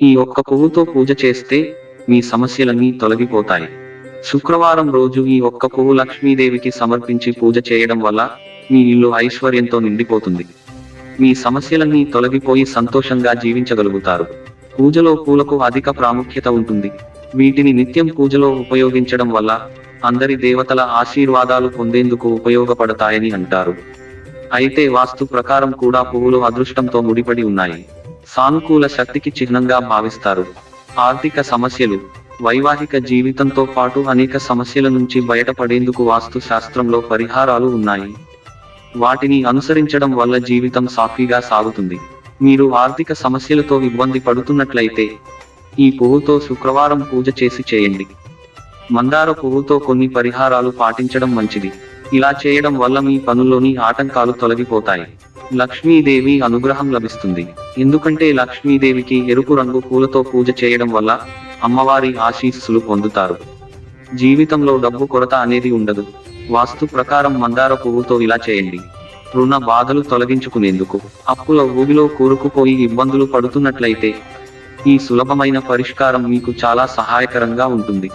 ఈ ఒక్క పువ్వుతో పూజ చేస్తే మీ సమస్యలన్నీ తొలగిపోతాయి. శుక్రవారం రోజు ఈ ఒక్క పువ్వు లక్ష్మీదేవికి సమర్పించి పూజ చేయడం వల్ల మీ ఇల్లు ఐశ్వర్యంతో నిండిపోతుంది. మీ సమస్యలన్నీ తొలగిపోయి సంతోషంగా జీవించగలుగుతారు. పూజలో పూలకు అధిక ప్రాముఖ్యత ఉంటుంది. వీటిని నిత్యం పూజలో ఉపయోగించడం వల్ల అందరి దేవతల ఆశీర్వాదాలు పొందేందుకు ఉపయోగపడతాయని అంటారు. అయితే వాస్తు ప్రకారం కూడా పువ్వులు అదృష్టంతో ముడిపడి ఉన్నాయి. సానుకూల శక్తికి చిహ్నంగా భావిస్తారు. ఆర్థిక సమస్యలు వైవాహిక జీవితంతో పాటు అనేక సమస్యల నుంచి బయటపడేందుకు వాస్తు శాస్త్రంలో పరిహారాలు ఉన్నాయి. వాటిని అనుసరించడం వల్ల జీవితం సాఫీగా సాగుతుంది. మీరు ఆర్థిక సమస్యలతో ఇబ్బంది పడుతున్నట్లయితే ఈ పువ్వుతో శుక్రవారం పూజ చేసి చేయండి. మందార పువ్వుతో కొన్ని పరిహారాలు పాటించడం మంచిది. ఇలా చేయడం వల్ల మీ పనుల్లోని ఆటంకాలు తొలగిపోతాయి. లక్ష్మీదేవి అనుగ్రహం లభిస్తుంది. ఎందుకంటే లక్ష్మీదేవికి ఎరుపు రంగు పూలతో పూజ చేయడం వల్ల అమ్మవారి ఆశీస్సులు పొందుతారు. జీవితంలో డబ్బు కొరత అనేది ఉండదు. వాస్తు ప్రకారం మందార పువ్వుతో ఇలా చేయండి. రుణ బాధలు తొలగించుకునేందుకు అప్పుల ఊబిలో కూరుకుపోయి ఇబ్బందులు పడుతున్నట్లయితే ఈ సులభమైన పరిష్కారం మీకు చాలా సహాయకరంగా ఉంటుంది.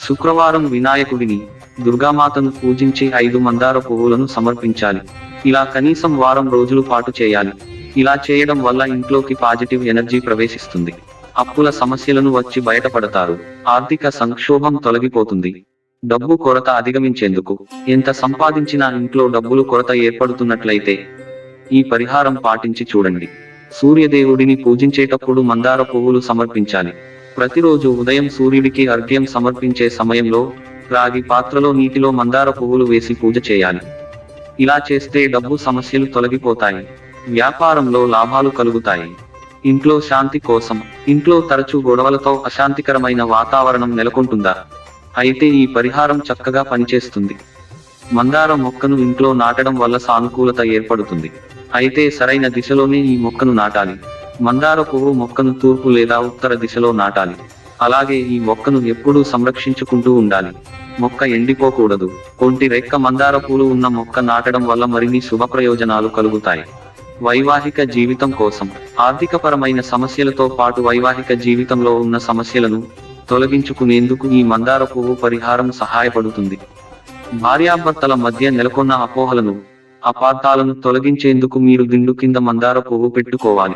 శుక్రవారం వినాయకుడిని దుర్గామాతను పూజించి ఐదు మందార పువ్వులను సమర్పించాలి. ఇలా కనీసం వారం రోజులు పాటు చేయాలి. ఇలా చేయడం వల్ల ఇంట్లోకి పాజిటివ్ ఎనర్జీ ప్రవేశిస్తుంది. అప్పుల సమస్యలను వచ్చి బయటపడతారు. ఆర్థిక సంక్షోభం తొలగిపోతుంది. డబ్బు కొరత అధిగమించేందుకు ఎంత సంపాదించినా ఇంట్లో డబ్బులు కొరత ఏర్పడుతున్నట్లయితే ఈ పరిహారం పాటించి చూడండి. సూర్యదేవుడిని పూజించేటప్పుడు మందార పువ్వులు సమర్పించాలి. ప్రతిరోజు ఉదయం సూర్యుడికి అర్ఘ్యం సమర్పించే సమయంలో రాగి పాత్రలో నీటిలో మందార పువ్వులు వేసి పూజ చేయాలి. ఇలా చేస్తే డబ్బు సమస్యలు తొలగిపోతాయి. వ్యాపారంలో లాభాలు కలుగుతాయి. ఇంట్లో శాంతి కోసం ఇంట్లో తరచూ గొడవలతో అశాంతికరమైన వాతావరణం నెలకొంటుందా? అయితే ఈ పరిహారం చక్కగా పనిచేస్తుంది. మందార మొక్కను ఇంట్లో నాటడం వల్ల సానుకూలత ఏర్పడుతుంది. అయితే సరైన దిశలోనే ఈ మొక్కను నాటాలి. మందార పువ్వు మొక్కను తూర్పు లేదా ఉత్తర దిశలో నాటాలి. అలాగే ఈ మొక్కను ఎప్పుడూ సంరక్షించుకుంటూ ఉండాలి. మొక్క ఎండిపోకూడదు. కొంటి రెక్క మందార పూలు ఉన్న మొక్క నాటడం వల్ల మరిన్ని శుభప్రయోజనాలు కలుగుతాయి. వైవాహిక జీవితం కోసం ఆర్థికపరమైన సమస్యలతో పాటు వైవాహిక జీవితంలో ఉన్న సమస్యలను తొలగించుకునేందుకు ఈ మందార పువ్వు పరిహారం సహాయపడుతుంది. భార్యాభర్తల మధ్య నెలకొన్న అపోహలను అపార్థాలను తొలగించేందుకు మీరు దిండు కింద మందార పువ్వు పెట్టుకోవాలి.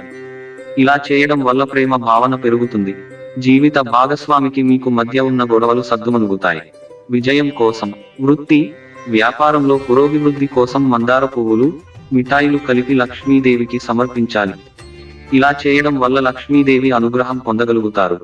ఇలా చేయడం వల్ల ప్రేమ భావన పెరుగుతుంది. జీవిత భాగస్వామికి మీకు మధ్య ఉన్న గొడవలు సద్దుమనుగుతాయి విజయం కోసం వృత్తి వ్యాపారంలో పురోభివృద్ధి కోసం మందార పువ్వులు మిఠాయిలు కలిపి లక్ష్మీదేవికి సమర్పించాలి. ఇలా చేయడం వల్ల లక్ష్మీదేవి అనుగ్రహం పొందగలుగుతారు.